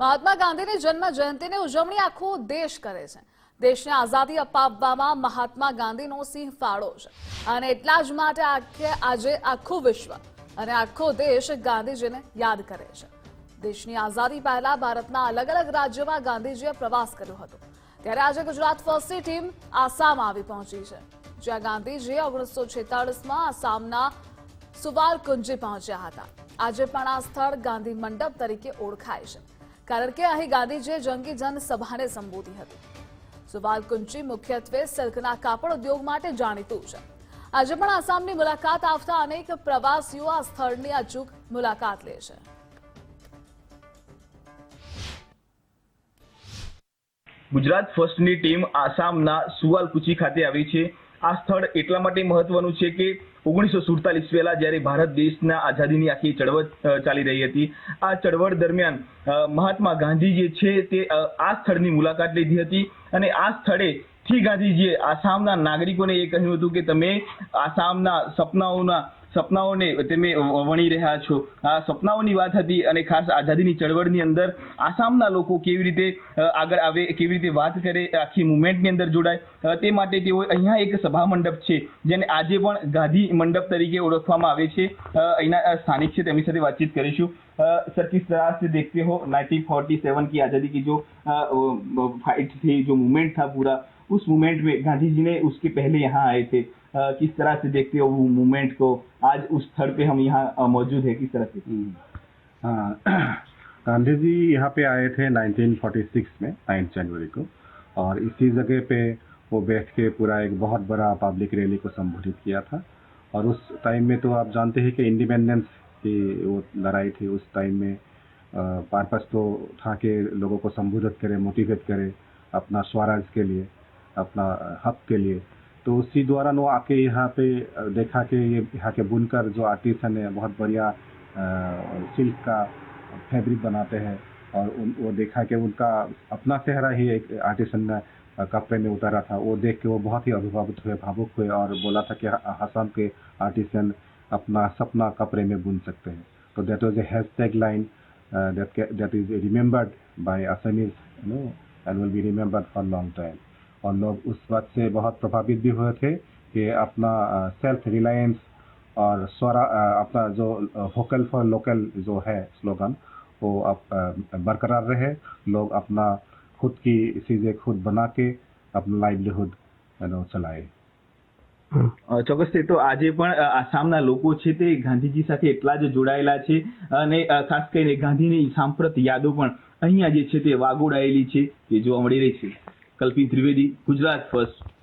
મહાત્મા ગાંધીની જન્મ જયંતિની ઉજવણી આખો દેશ કરે છે. દેશને આઝાદી અપાવવામાં મહાત્મા ગાંધીનો સિંહ ફાળો છે. અને એટલા જ માટે આખે આજે આખું વિશ્વ અને આખો દેશ ગાંધીજીને યાદ કરે છે. દેશની આઝાદી પહેલા ભારતના અલગ અલગ રાજ્યોમાં ગાંધીજીએ પ્રવાસ કર્યો હતો. ત્યારે આજે ગુજરાત ફર્સ્ટની ટીમ આસામ આવી પહોંચી છે. જ્યાં ગાંધીજી ઓગણીસો છેતાળીસમાં આસામના સુવારકુંજી પહોંચ્યા હતા. આજે પણ આ સ્થળ ગાંધી મંડપ તરીકે ઓળખાય છે. કારણ કે અહીં ગાંધીજીએ જંગી જનસભાને સંબોધી હતી. સુવાલકુંજી મુખ્યત્વે સિલ્કના કાપડ ઉદ્યોગ માટે જાણીતું છે. આજે પણ આસામની મુલાકાત આવતા અનેક પ્રવાસીઓ આ સ્થળની અચૂક મુલાકાત લે છે. ગુજરાત ફર્સ્ટની ટીમ આસામના સુવાલકુચી ખાતે આવી છે. આ સ્થળ એટલા માટે મહત્વનું છે કે ઓગણીસો સુડતાલીસ પહેલા જ્યારે ભારત દેશના આઝાદીની આખી ચળવળ ચાલી રહી હતી, આ ચળવળ દરમિયાન મહાત્મા ગાંધી જે છે તે આ સ્થળની મુલાકાત લીધી હતી અને આ સ્થળે થી ગાંધીજીએ આસામના નાગરિકોને એ કહ્યું હતું કે તમે આસામના સપનાઓના સપનાઓને તમે વણી રહ્યા છો આ સપનાઓની વાત હતી અને ખાસ આઝાદીની ચળવળની અંદર આસામના લોકો કેવી રીતે અ, આગળ આવે કેવી રીતે વાત કરે આખી મુવમેન્ટની અંદર જોડાય અ, તે માટે તેઓ અહીંયા એક સભા મંડપ છે જેને આજે પણ ગાંધી મંડપ તરીકે ઓળખવામાં આવે છે અ, અહીંના અ, સ્થાનિક છે તેમની સાથે વાતચીત કરીશું अ, सर किस तरह से देखते हो 1947 की आज़ादी की जो फाइट थी जो मूवमेंट था पूरा उस मूवमेंट में गांधी जी ने उसके पहले यहाँ आए थे। अ, किस तरह से देखते हो वो मूवमेंट को? आज उस स्थल पे हम यहाँ मौजूद है किस तरह से? हाँ गांधी जी यहाँ पे आए थे 1946 में नाइन्थ जनवरी को और इसी जगह पे वो बैठ के पूरा एक बहुत बड़ा पब्लिक रैली को संबोधित किया था। और उस टाइम में तो आप जानते हैं कि इंडिपेंडेंस की वो लड़ाई थी उस टाइम में पर्पस तो था कि लोगों को संबोधित करे मोटिवेट करे अपना स्वराज के लिए। अपना हक के लिए। तो उसी द्वारा वो आके यहाँ पे देखा कि ये यहाँ के बुनकर जो आर्टिसन है बहुत बढ़िया सिल्क का फैब्रिक बनाते हैं और उन, वो देखा कि उनका अपना चेहरा ही एक आर्टिसन ने कपड़े में उतारा था। वो देख के वो बहुत ही अभिभावित हुए, भावुक हुए और बोला था कि आसाम के आर्टिसन अपना सपना कपड़े में बुन सकते हैं। तो that was a hashtag line that is remembered by Assamese now and will be remembered for long time और लोग उस बात से बहुत प्रभावित भी हुए थे कि अपना सेल्फ रिलायंस और स्वरा अ, अपना जो वोकल फॉर लोकल जो है स्लोगन वो अब अ, बरकरार रहे लोग अपना खुद की चीज़ें खुद बना के अपना लाइवलीहुड यू नो चलाए અ, ચોક્કસ તે તો આજે પણ અ, આસામના લોકો છે તે ગાંધીજી સાથે એટલા જ જોડાયેલા છે અને અ, ખાસ કરીને ગાંધીની સાંપ્રત યાદો પણ અહીંયા જે છે તે વાગોડાયેલી છે તે જોવા મળી રહી છે Kalpin Trivedi, Gujarat first.